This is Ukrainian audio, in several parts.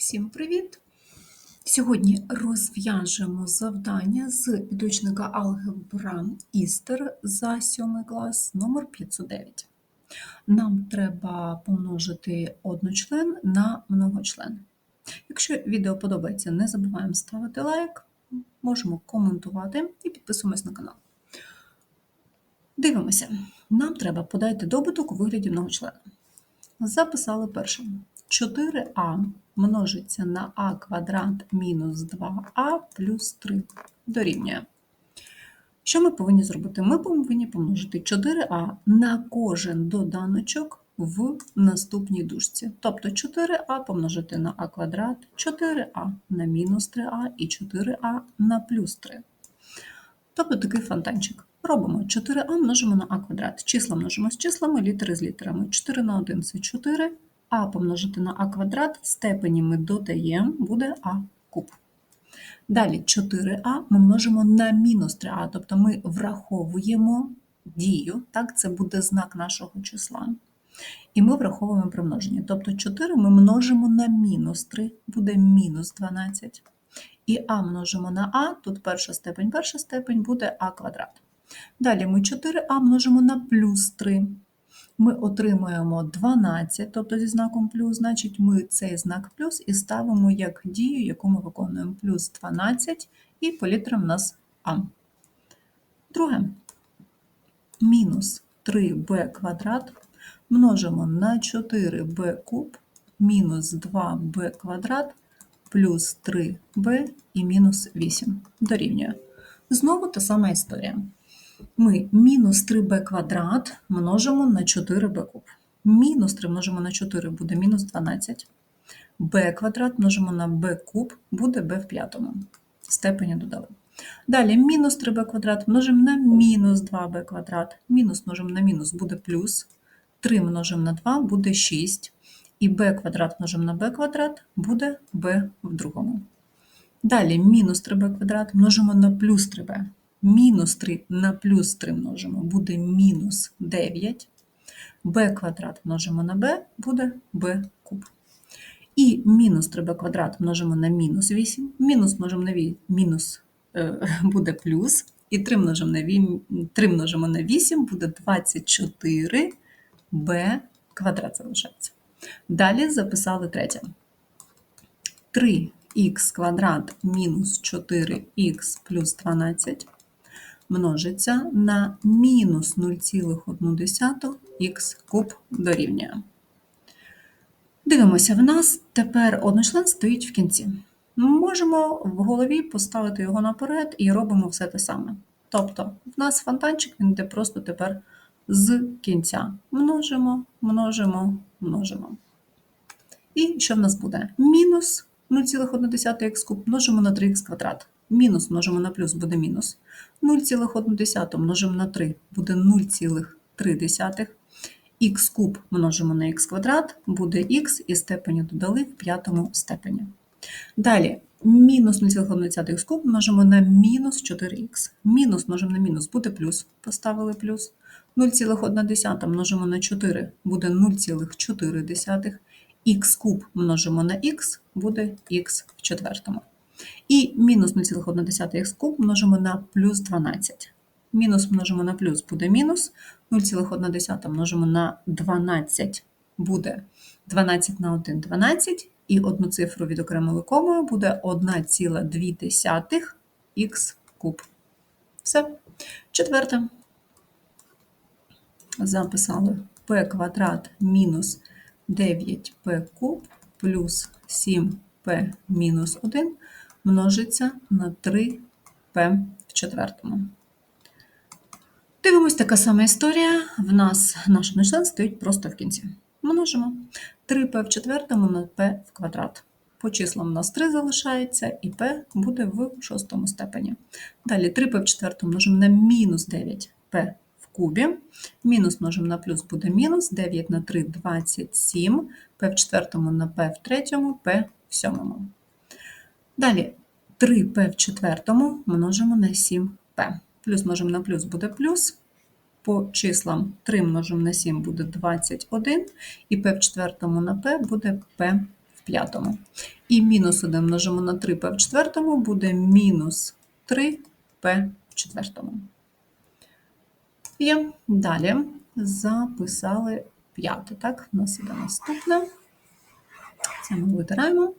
Всім привіт! Сьогодні розв'яжемо завдання з підручника алгебра Істер за 7 клас номер 509. Нам треба помножити одночлен на многочлен. Якщо відео подобається, не забуваємо ставити лайк, можемо коментувати і підписуємось на канал. Дивимося. Нам треба подати добуток у вигляді многочлена. Записали перше. 4а множиться на а квадрат мінус 2а плюс 3 дорівнює. Що ми повинні зробити? Ми повинні помножити 4а на кожен доданочок в наступній дужці. Тобто 4а помножити на а квадрат, 4а на мінус 3а і 4а на плюс 3. Тобто такий фонтанчик. Робимо 4а множимо на а квадрат. Числа множимо з числами, літери з літерами. 4 на 1 це 4, а помножити на а квадрат, степені ми додаємо, буде а куб. Далі 4а ми множимо на мінус 3а, тобто ми враховуємо дію, так, це буде знак нашого числа. І ми враховуємо примноження. Тобто 4 ми множимо на мінус 3, буде мінус 12. І а множимо на а, тут перша степень, перша степень буде а квадрат. Далі ми 4а множимо на плюс 3 ми отримуємо 12, тобто зі знаком плюс, значить ми цей знак плюс і ставимо як дію, яку ми виконуємо плюс 12, і по літерам у нас А. Друге, мінус 3b квадрат множимо на 4b куб, мінус 2b квадрат, плюс 3b і мінус 8 дорівнює. Знову та сама історія ми мінус 3b квадрат множимо на 4b куб. Мінус 3 множимо на 4 буде мінус 12. b квадрат множимо на b куб буде b в п'ятому. Степені додали. Далі мінус 3b квадрат множимо на мінус 2b квадрат. Мінус множимо на мінус буде плюс. 3 множимо на 2 буде 6. І b квадрат множимо на b квадрат буде b в другому. Далі мінус 3b квадрат множимо на плюс 3b мінус 3 на плюс 3 множимо, буде мінус 9. b квадрат множимо на b, буде b куб. І мінус 3b квадрат множимо на мінус 8, мінус множимо на 8, мінус е, буде плюс, і 3 множимо на 8, 3 множимо на 8 буде 24 b квадрат залишається. Далі записали третє. 3х квадрат мінус 4х плюс 12 множиться на мінус 0,1х куб дорівнює. Дивимося, в нас тепер одночлен стоїть в кінці. Можемо в голові поставити його наперед і робимо все те саме. Тобто, в нас фонтанчик він йде просто тепер з кінця. Множимо, множимо, множимо. І що в нас буде? Мінус 0,1х куб множимо на 3х квадрат. Мінус множимо на плюс буде мінус. 0,1 множимо на 3 буде 0,3. Х куб множимо на х квадрат, буде х і степені додали в п'ятому степені. Далі, мінус 0,1 куб множимо на мінус 4х. Мінус множимо на мінус буде плюс, поставили плюс. 0,1 множимо на 4 буде 0,4. Х куб множимо на х буде х в четвертому. І мінус 0,1х куб множимо на плюс 12. Мінус множимо на плюс буде мінус, 0,1 множимо на 12 буде 12 на 1 12, і одну цифру відокремили комою буде 1,2 х куб. Все. Четверте. Записали p квадрат мінус 9p куб плюс 7p мінус 1 множиться на 3p в четвертому. Дивимось, така сама історія. В нас наш член стоїть просто в кінці. Множимо 3p в четвертому на p в квадрат. По числам у нас 3 залишається, і p буде в шостому степені. Далі 3p в четвертому множимо на мінус 9p в кубі. Мінус множимо на плюс буде мінус, 9 на 3 27, p в четвертому на p в третьому, p в сьомому. Далі 3p в четвертому множимо на 7p. Плюс множимо на плюс буде плюс. По числам 3 множимо на 7 буде 21, і p в четвертому на p буде p в п'ятому. І мінус 1 множимо на 3p в четвертому буде мінус 3p в четвертому. Є. Далі записали п'яте. Так, у нас іде наступне. Це ми витираємо.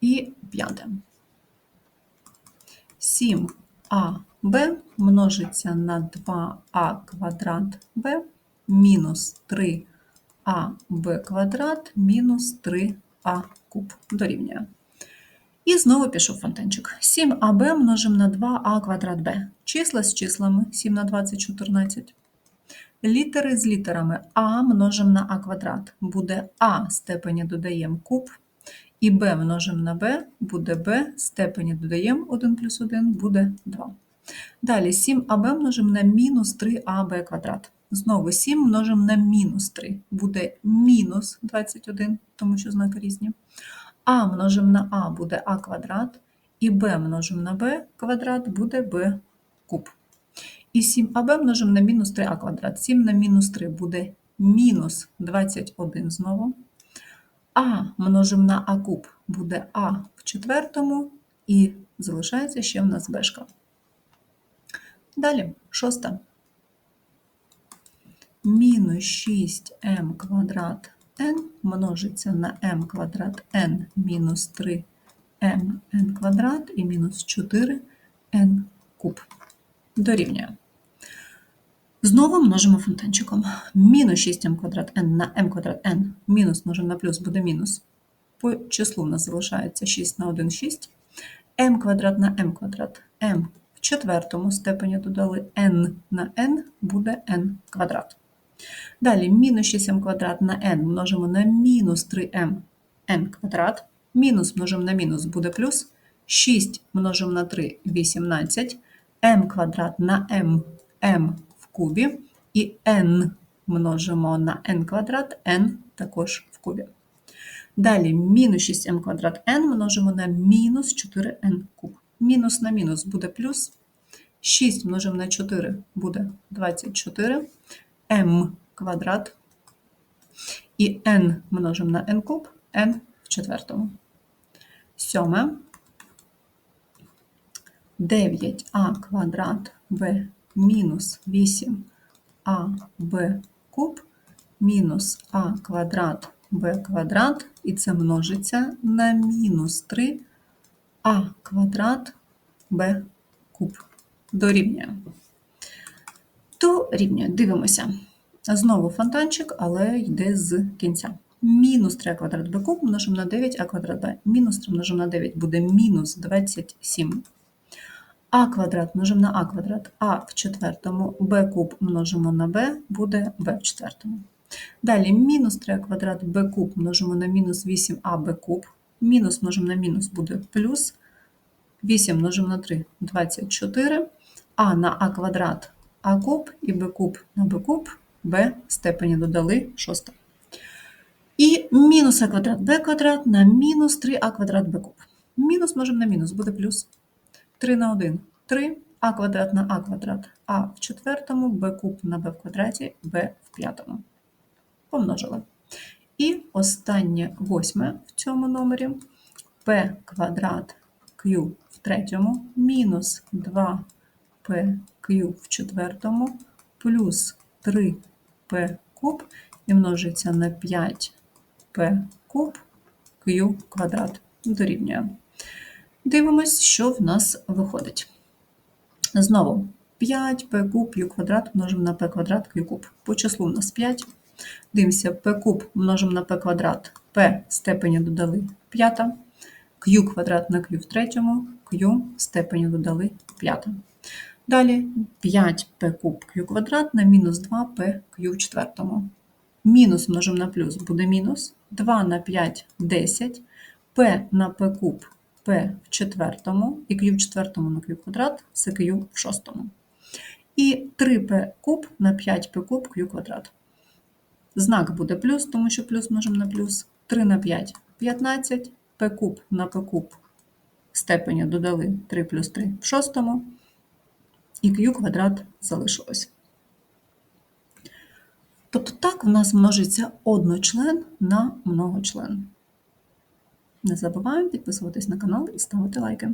І п'яте. 7аб множиться на 2а квадрат b мінус 3аб квадрат мінус 3а куб дорівнює. І знову пішов фонтанчик. 7аб множимо на 2а квадрат b. Числа з числами 7 на 20 – 14. Літери з літерами а множимо на а квадрат. Буде а степені додаємо куб. І b множимо на b, буде b, степені додаємо 1 плюс 1, буде 2. Далі 7аб множимо на мінус 3аб квадрат. Знову 7 множимо на мінус 3, буде мінус 21, тому що знаки різні. а множимо на а буде а квадрат, і b множимо на b квадрат буде b куб. І 7аб множимо на мінус 3а квадрат. 7 на мінус 3 буде мінус 21 знову. А множимо на а куб буде а в четвертому, і залишається ще в нас бешка. Далі, шоста. Мінус 6m квадрат n множиться на m квадрат n мінус 3mn квадрат і мінус 4n куб. Дорівнює. Знову множимо фонтанчиком. Мінус 6m квадрат n на m квадрат n. Мінус множимо на плюс буде мінус. По числу у нас залишається 6 на 1 – 6. m квадрат на m квадрат. m в четвертому степені додали n на n буде n квадрат. Далі мінус 6m квадрат на n множимо на мінус 3m n квадрат. Мінус множимо на мінус буде плюс. 6 множимо на 3 – 18. m квадрат на m m кубі. І n множимо на n квадрат, n також в кубі. Далі мінус 6m квадрат n множимо на мінус 4n куб. Мінус на мінус буде плюс. 6 множимо на 4 буде 24. m квадрат. І n множимо на n куб, n в четвертому. Сьоме. 9а квадрат b мінус 8аб куб мінус а квадрат b квадрат, і це множиться на мінус 3а квадрат b куб. Дорівнює. Дорівнює. Дивимося. Знову фонтанчик, але йде з кінця. Мінус 3 квадрат b куб множимо на 9а квадрат b. Мінус 3 множимо на 9 буде мінус 27. А квадрат множимо на а квадрат, а в четвертому, b куб множимо на b, буде b в четвертому. Далі мінус 3 квадрат b куб множимо на мінус 8аб куб. Мінус множимо на мінус буде плюс. 8 множимо на 3 – 24. А на а квадрат а куб і b куб на b куб, b степені додали 6. І мінус а квадрат b квадрат на мінус 3а квадрат b куб. Мінус можемо на мінус, буде плюс. 3 на 1 – 3, а квадрат на а квадрат, а в четвертому, b куб на b в квадраті, b в п'ятому. Помножили. І останнє восьме в цьому номері. P квадрат q в третьому. Мінус 2pq в четвертому. Плюс 3p куб і множиться на 5p куб. Q квадрат дорівнює. Дивимось, що в нас виходить. Знову 5p куб q квадрат множимо на p квадрат q куб. По числу у нас 5. Дивимося, p куб множимо на p квадрат, p степені додали 5, q квадрат на q в третьому, q степені додали 5. Далі 5p куб q квадрат на мінус 2p q в четвертому. Мінус множимо на плюс буде мінус. 2 на 5 – 10. p на p куб p в четвертому і q в четвертому на q квадрат це q в шостому. І 3p куб на 5p куб q квадрат. Знак буде плюс, тому що плюс множимо на плюс. 3 на 5 – 15, p куб на p куб степені додали 3 плюс 3 в шостому, і q квадрат залишилось. Тобто так в нас множиться одночлен на многочлен. Не забуваємо підписуватись на канал і ставити лайки.